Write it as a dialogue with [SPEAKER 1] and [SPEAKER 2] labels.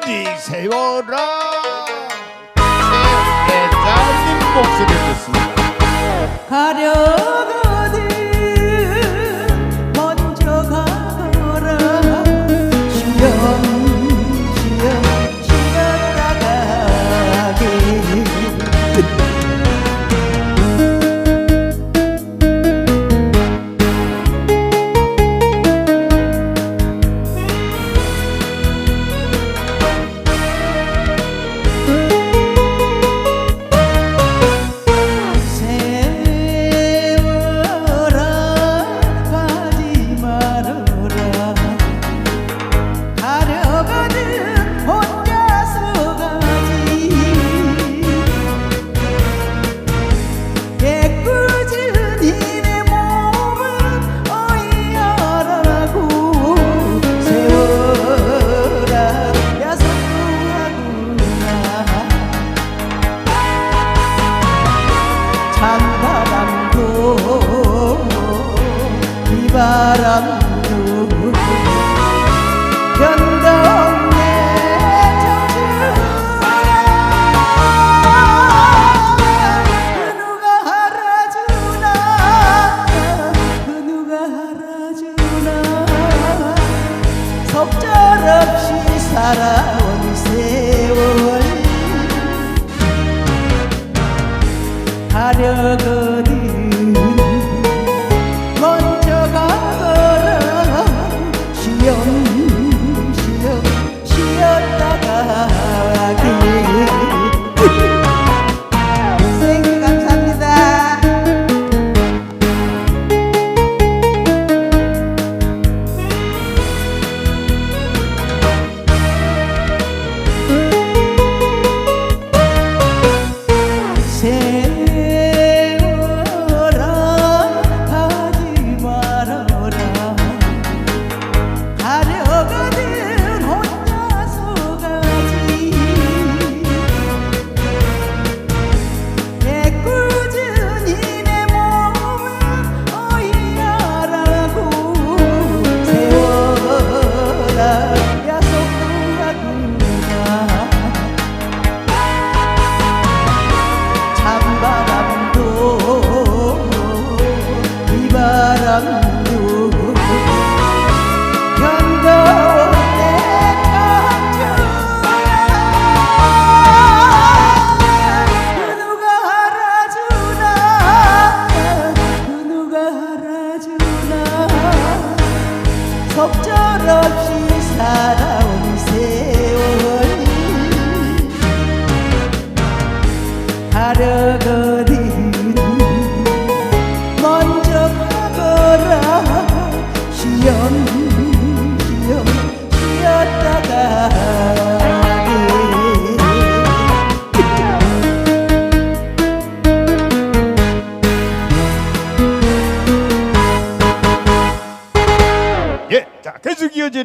[SPEAKER 1] 네 세워라 애타는 목소리 듣습니다.
[SPEAKER 2] 가려. 목절없이 살아온 세월. 가려고 가려거든 먼저 가거라. 시험 시험 쉬었다가
[SPEAKER 1] 예, 자 계속 이어진